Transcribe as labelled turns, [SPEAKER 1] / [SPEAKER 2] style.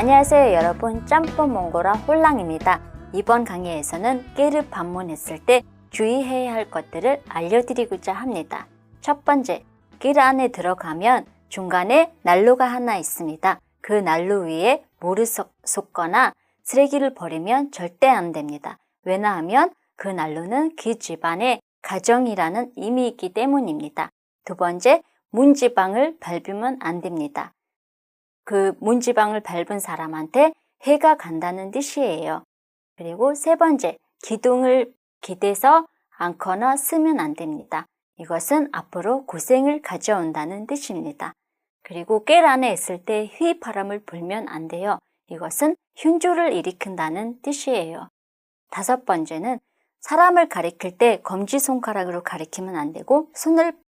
[SPEAKER 1] 안녕하세요 여러분 짬뽕 몽고라 홀랑입니다. 이번 강의에서는 깨를 방문했을 때 주의해야 할 것들을 알려드리고자 합니다. 첫 번째, 길 안에 들어가면 중간에 난로가 하나 있습니다. 그 난로 위에 물을 쏟- 쏟거나 쓰레기를 버리면 절대 안 됩니다. 왜냐하면 그 난로는 그 집안의 가정이라는 의미 있기 때문입니다. 두 번째, 문지방을 밟으면 안 됩니다. 그 문지방을 밟은 사람한테 해가 간다는 뜻이에요. 그리고 세 번째, 기둥을 기대서 않거나 쓰면 안 됩니다. 이것은 앞으로 고생을 가져온다는 뜻입니다. 그리고 깰 안에 있을 때 휘 바람을 불면 안 돼요. 이것은 흉조를 일으킨다는 뜻이에요. 다섯 번째는 사람을 가리킬 때 검지손가락으로 가리키면 안 되고 손을